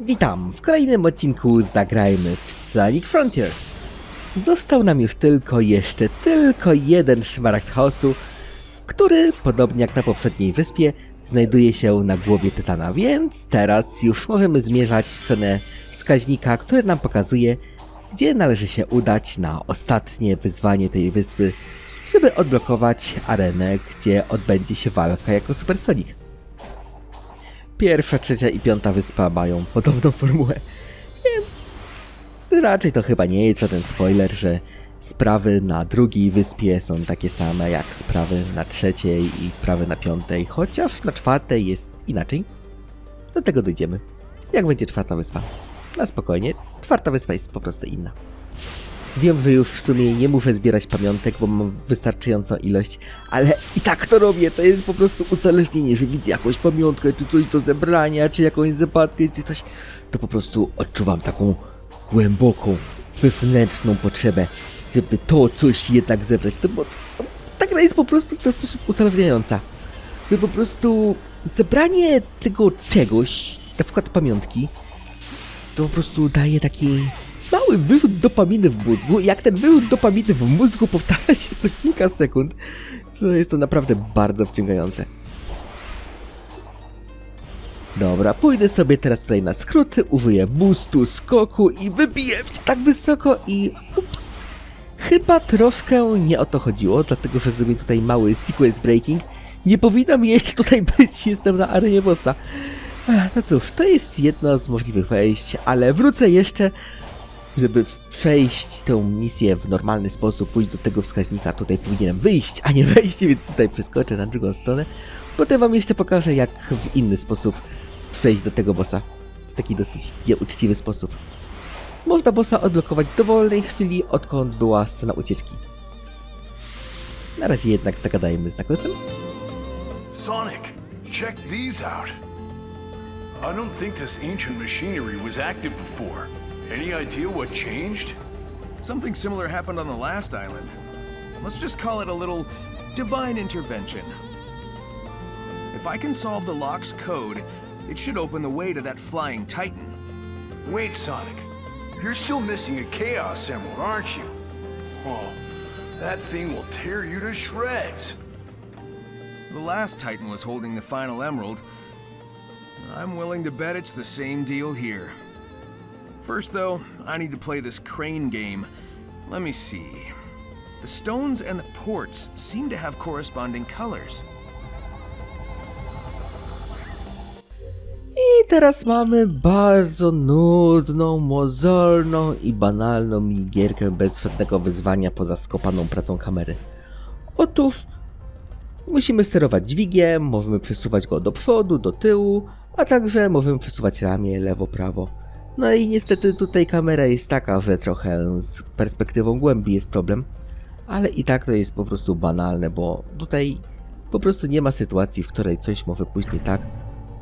Witam w kolejnym odcinku Zagrajmy w Sonic Frontiers. Został nam już tylko jeszcze tylko jeden szmaragd chaosu, który, podobnie jak na poprzedniej wyspie, znajduje się na głowie Tytana, więc teraz już możemy zmierzać w stronę wskaźnika, który nam pokazuje, gdzie należy się udać na ostatnie wyzwanie tej wyspy, żeby odblokować arenę, gdzie odbędzie się walka jako Super Sonic. Pierwsza, trzecia i piąta wyspa mają podobną formułę, więc raczej to chyba nie jest żaden spoiler, że sprawy na drugiej wyspie są takie same jak sprawy na trzeciej i sprawy na piątej, chociaż na czwartej jest inaczej. Do tego dojdziemy. Jak będzie czwarta wyspa? Na spokojnie, czwarta wyspa jest po prostu inna. Wiem, że już w sumie nie muszę zbierać pamiątek, bo mam wystarczającą ilość, ale i tak to robię. To jest po prostu uzależnienie, że widzę jakąś pamiątkę, czy coś do zebrania, czy jakąś zapadkę, czy coś. To po prostu odczuwam taką głęboką, wewnętrzną potrzebę, żeby to coś jednak zebrać. To, bo, to, ta gra jest po prostu w ten sposób uzależniająca. Że po prostu zebranie tego czegoś, na przykład pamiątki, to po prostu daje taki mały wyrzut dopaminy w mózgu. i Jak ten wyrzut dopaminy w mózgu powtarza się co kilka sekund, to jest to naprawdę bardzo wciągające. Dobra, pójdę sobie teraz tutaj na skróty, użyję boostu, skoku i wybiję się tak wysoko i ups. Chyba troszkę nie o to chodziło, dlatego że zrobię tutaj mały sequence breaking. Nie powinno mi jeszcze tutaj być, jestem na arenie bossa. No cóż, to jest jedno z możliwych wejść, ale wrócę jeszcze, żeby przejść tę misję w normalny sposób, pójść do tego wskaźnika, tutaj powinienem wyjść, a nie wejść, więc tutaj przeskoczę na drugą stronę. Potem wam jeszcze pokażę, jak w inny sposób przejść do tego bossa. W taki dosyć nieuczciwy sposób. Można bossa odblokować w dowolnej chwili, odkąd była scena ucieczki. Na razie jednak zagadajmy z Naklesem. Sonic, check these out. I don't think this ancient machinery was active before. Any idea what changed? Something similar happened on the last island. Let's just call it a little divine intervention. If I can solve the lock's code, it should open the way to that flying titan. Wait, Sonic. You're still missing a Chaos Emerald, aren't you? Oh, that thing will tear you to shreds. The last titan was holding the final emerald. I'm willing to bet it's the same deal here. First, though, I need to play this crane game. Let me see. The stones and the ports seem to have corresponding colors. I teraz mamy bardzo nudną, mozolną i banalną minigierkę bez żadnego wyzwania poza skopaną pracą kamery. Otóż musimy sterować dźwigiem, możemy przesuwać go do przodu, do tyłu, a także możemy przesuwać ramię lewo, prawo. No i niestety tutaj kamera jest taka, że trochę z perspektywą głębi jest problem, ale i tak to jest po prostu banalne, bo tutaj po prostu nie ma sytuacji, w której coś może pójść nie tak,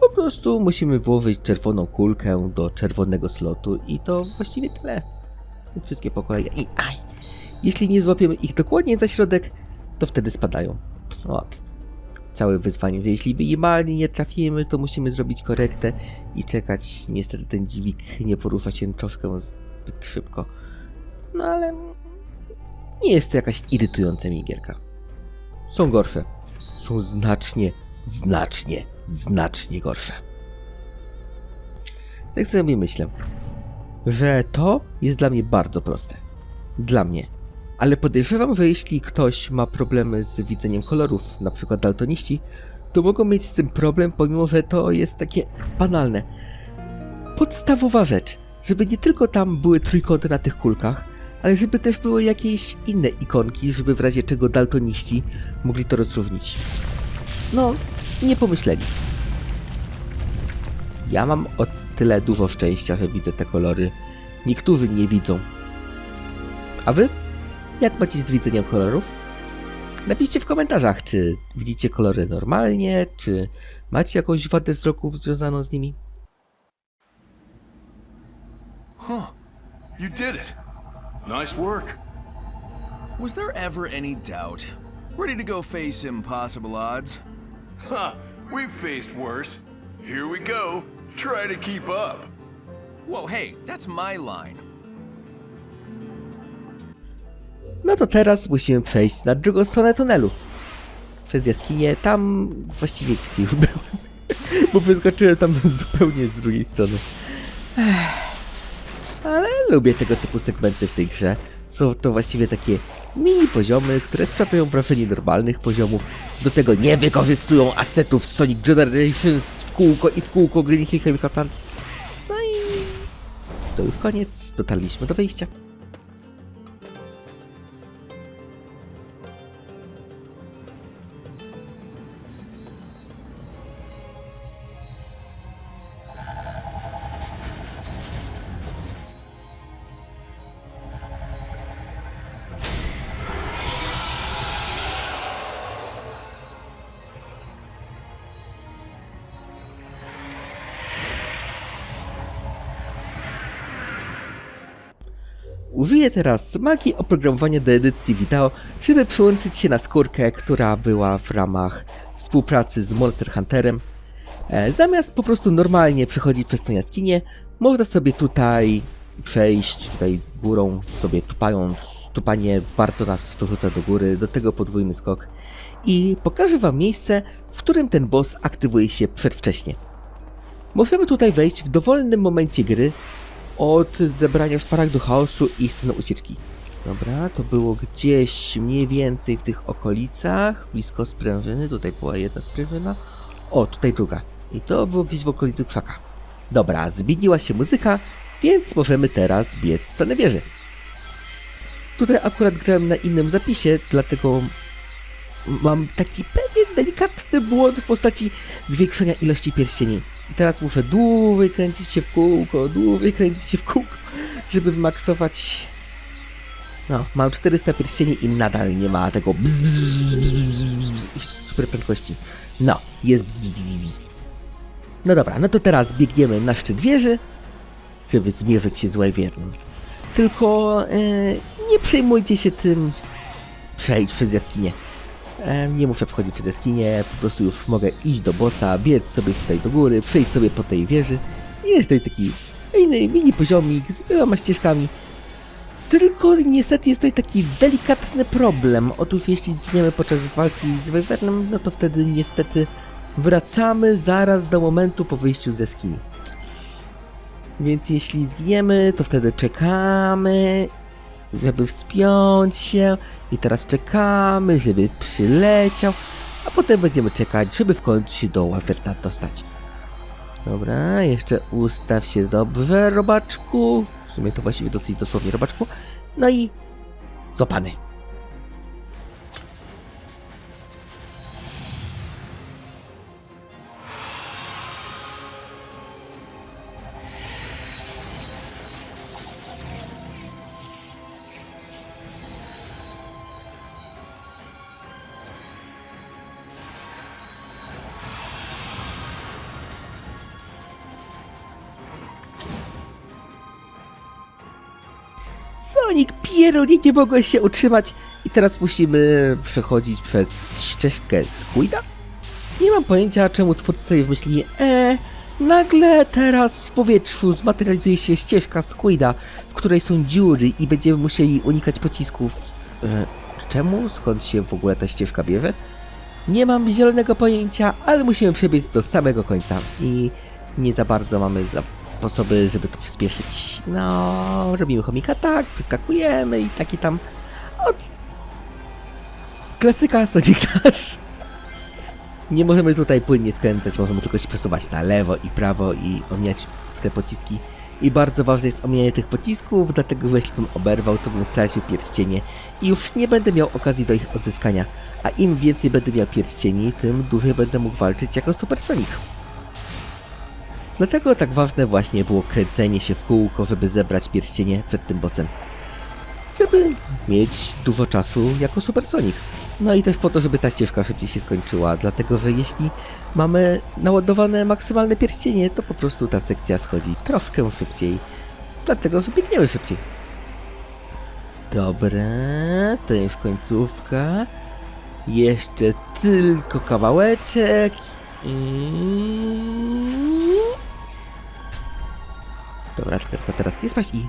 po prostu musimy włożyć czerwoną kulkę do czerwonego slotu i to właściwie tyle. Wszystkie po kolei. I aj, jeśli nie złapiemy ich dokładnie za środek, to wtedy spadają. O, całe wyzwanie, że jeśli minimalnie nie trafimy, to musimy zrobić korektę i czekać. Niestety ten dźwig nie porusza się troszkę zbyt szybko. No ale nie jest to jakaś irytująca minigierka. Są gorsze. Są znacznie, znacznie, znacznie gorsze. Tak sobie myślę, że to jest dla mnie bardzo proste. Dla mnie. Ale podejrzewam, że jeśli ktoś ma problemy z widzeniem kolorów, na przykład daltoniści, to mogą mieć z tym problem, pomimo że to jest takie banalne. Podstawowa rzecz, żeby nie tylko tam były trójkąty na tych kulkach, ale żeby też były jakieś inne ikonki, żeby w razie czego daltoniści mogli to rozróżnić. No, nie pomyśleli. Ja mam o tyle dużo szczęścia, że widzę te kolory. Niektórzy nie widzą. A wy? Jak macie z widzeniem kolorów? Napiszcie w komentarzach, czy widzicie kolory normalnie, czy macie jakąś wadę wzroku związaną z nimi. Huh. You did it. Nice work. Was there ever any doubt? Ready to go face impossible odds? Huh. We've faced worse. Here we go. Try to keep up. Whoa, hey, that's my line. No to teraz musimy przejść na drugą stronę tunelu. Przez jaskinię, tam właściwie gdzie już byłem. Bo wyskoczyłem tam zupełnie z drugiej strony. Ale lubię tego typu segmenty w tej grze. Są to właściwie takie mini poziomy, które sprawiają wrażenie normalnych poziomów. Do tego nie wykorzystują asetów Sonic Generations w kółko i w kółko Green Hill Chemical Plant. No i to już koniec. Dotarliśmy do wyjścia. Użyję teraz magii oprogramowania do edycji wideo, żeby przełączyć się na skórkę, która była w ramach współpracy z Monster Hunterem. E, zamiast po prostu normalnie przechodzić przez tą jaskinię, można sobie tutaj przejść, tutaj górą, sobie tupając. Tupanie bardzo nas dorzuca do góry, do tego podwójny skok. I pokażę wam miejsce, w którym ten boss aktywuje się przedwcześnie. Możemy tutaj wejść w dowolnym momencie gry, od zebrania szparagdu chaosu i sceny ucieczki. Dobra, to było gdzieś mniej więcej w tych okolicach, blisko sprężyny. Tutaj była jedna sprężyna. O, tutaj druga. I to było gdzieś w okolicy krzaka. Dobra, zmieniła się muzyka, więc możemy teraz biec w stronę wieży. Tutaj akurat grałem na innym zapisie, dlatego mam taki pewien delikatny błąd w postaci zwiększenia ilości pierścieni. I teraz muszę dłużej kręcić się w kółko, dłużej kręcić się w kółko, żeby wymaksować. No, mam 400 pierścieni i nadal nie ma tego super prędkości. No, jest. No dobra, no to teraz biegniemy na szczyt wieży, żeby zmierzyć się z Wyviernem. Tylko e, nie przejmujcie się tym, przejdź przez jaskinię. Nie muszę wchodzić przez jaskinię, po prostu już mogę iść do bossa, biec sobie tutaj do góry, przejść sobie po tej wieży. Jest tutaj taki fajny mini poziomik z wieloma ścieżkami. Tylko niestety jest tutaj taki delikatny problem. Otóż jeśli zginiemy podczas walki z Wyvernem, no to wtedy niestety wracamy zaraz do momentu po wyjściu z jaskini. Więc jeśli zginiemy, to wtedy czekamy, żeby wspiąć się i teraz czekamy, żeby przyleciał, a potem będziemy czekać, żeby w końcu się do Waferna dostać. Dobra, jeszcze ustaw się dobrze, robaczku. W sumie to właściwie dosyć dosłownie, robaczku. No i złapany. Sonic, pierunie, nie mogłeś się utrzymać i teraz musimy przechodzić przez ścieżkę Squida? Nie mam pojęcia, czemu twórcy sobie wymyślili, e, nagle teraz w powietrzu zmaterializuje się ścieżka Squida, w której są dziury i będziemy musieli unikać pocisków. E, czemu? Skąd się w ogóle ta ścieżka bierze? Nie mam zielonego pojęcia, ale musimy przebiec do samego końca i nie za bardzo mamy sposoby, żeby to przyspieszyć. No, robimy chomika tak, wyskakujemy i taki tam od klasyka Sonic Dash. Nie możemy tutaj płynnie skręcać, możemy tylko się przesuwać na lewo i prawo i omijać te pociski. I bardzo ważne jest omijanie tych pocisków, dlatego że jeśli bym oberwał, to bym stracił pierścienie i już nie będę miał okazji do ich odzyskania. A im więcej będę miał pierścieni, tym dłużej będę mógł walczyć jako Super Sonic. Dlatego tak ważne właśnie było kręcenie się w kółko, żeby zebrać pierścienie przed tym bossem. Żeby mieć dużo czasu jako Super Sonic. No i też po to, żeby ta ścieżka szybciej się skończyła, dlatego że jeśli mamy naładowane maksymalne pierścienie, to po prostu ta sekcja schodzi troszkę szybciej. Dlatego, że biegniemy szybciej. Dobra, to jest końcówka. Jeszcze tylko kawałeczek. I... Dobra, tylko teraz nie spaść i...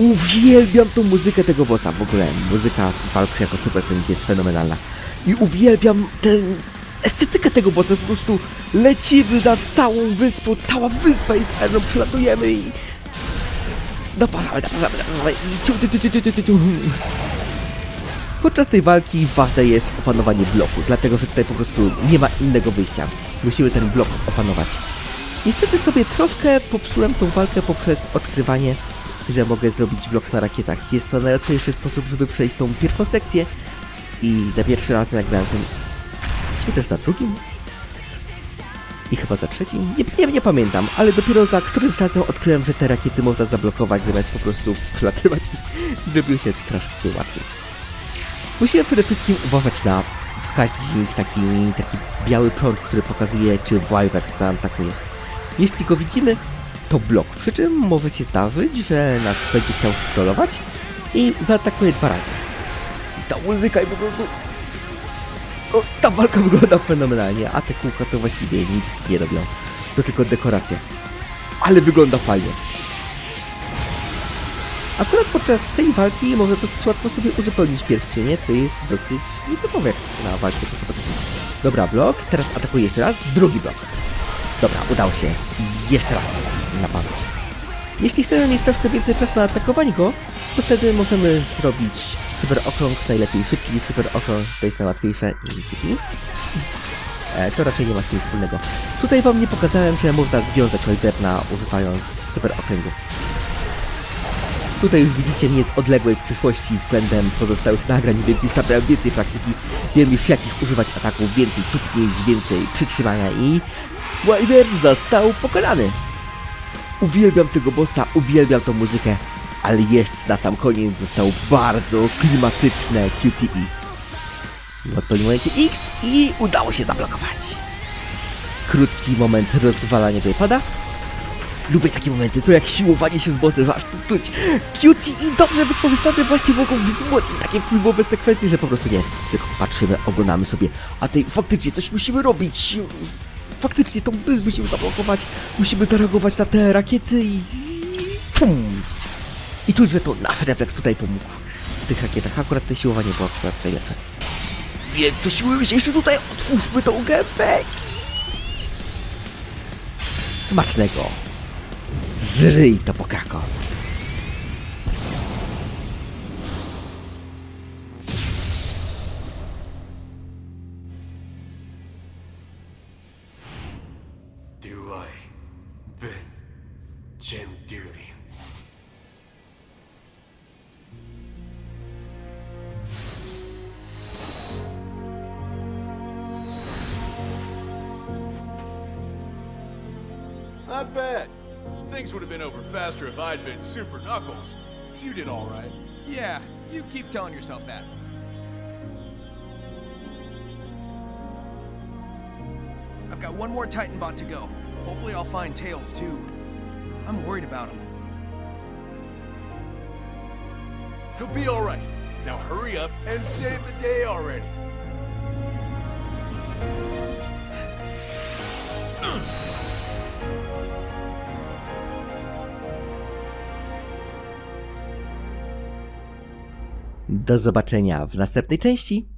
Uwielbiam tą muzykę tego bossa w ogóle. Muzyka walki jako Super Sonic jest fenomenalna. I uwielbiam tę estetykę tego bossa. Po prostu lecimy nad całą wyspą, cała wyspa jest pełną, przelatujemy i... Naparzamy, naparzamy, naparzamy i ciu, ciu, ciu, ciu, ciu, ciu, ciu. Podczas tej walki ważne jest opanowanie bloku, dlatego że tutaj po prostu nie ma innego wyjścia. Musimy ten blok opanować. Niestety sobie troszkę popsułem tą walkę poprzez odkrywanie, że mogę zrobić blok na rakietach. Jest to najłatwiejszy sposób, żeby przejść tą pierwszą sekcję i za pierwszym razem jak grałem tym... Właściwie też za drugim? I chyba za trzecim? Nie, nie, nie pamiętam, ale dopiero za którymś razem odkryłem, że te rakiety można zablokować, zamiast po prostu przelatywać i zrobiło się troszkę łatwiej. Musimy przede wszystkim uważać na wskaźnik, taki, taki biały prąd, który pokazuje, czy Wyvern zaatakuje. Jeśli go widzimy, to blok. Przy czym może się zdarzyć, że nas będzie chciał strollować i zaatakuje dwa razy. Ta muzyka i po prostu... O, ta walka wygląda fenomenalnie, a te kółka to właściwie nic nie robią. To tylko dekoracja. Ale wygląda fajnie. Akurat podczas tej walki może dosyć łatwo sobie uzupełnić pierścienie, co jest dosyć nietypowe na walkę sobie Dobra, blok, teraz atakuję jeszcze raz, drugi blok. Dobra, udało się. Jeszcze raz napadać. Jeśli chcemy mieć troszkę więcej czasu na atakowanie go, to wtedy możemy zrobić cyberokrąg, najlepiej szybki cyberokrąg, to jest najłatwiejsze i szybki. E, to raczej nie ma z tym wspólnego. Tutaj wam nie pokazałem, że można związać Wyverna używając cyberokręgu. Tutaj już widzicie nie z odległej przyszłości względem pozostałych nagrań, więc już naprawdę więcej praktyki. Wiem już jakich używać ataków, więcej tutknięć, więcej przytrzymania i... Wyvern został pokonany! Uwielbiam tego bossa, uwielbiam tą muzykę, ale jeszcze na sam koniec zostało bardzo klimatyczne QTE. W odpowiednim momencie X i udało się zablokować. Krótki moment rozwalania tej pada. Lubię takie momenty, to jak siłowanie się z bossem, aż tu czuć. QTE dobrze wykorzystane właśnie mogą wzmocnić takie filmowe sekwencje, że po prostu nie. Tylko patrzymy, oglądamy sobie, a tej faktycznie coś musimy robić. Faktycznie tą byt musimy zablokować, musimy zareagować na te rakiety i... Pum! I czuć, że to nasz refleks tutaj pomógł. W tych rakietach akurat te siłowanie było akurat najlepsze. Więc to siłujmy się jeszcze tutaj, otwórzmy tą gębę Smacznego! Żryj to pokako! Jim Duty? Not bad. Things would have been over faster if I'd been Super Knuckles. You did all right. Yeah, you keep telling yourself that. I've got one more Titan bot to go. Hopefully, I'll find Tails too. I'm worried about him. He'll be all right. Now hurry up and save the day already. Do zobaczenia w następnej części.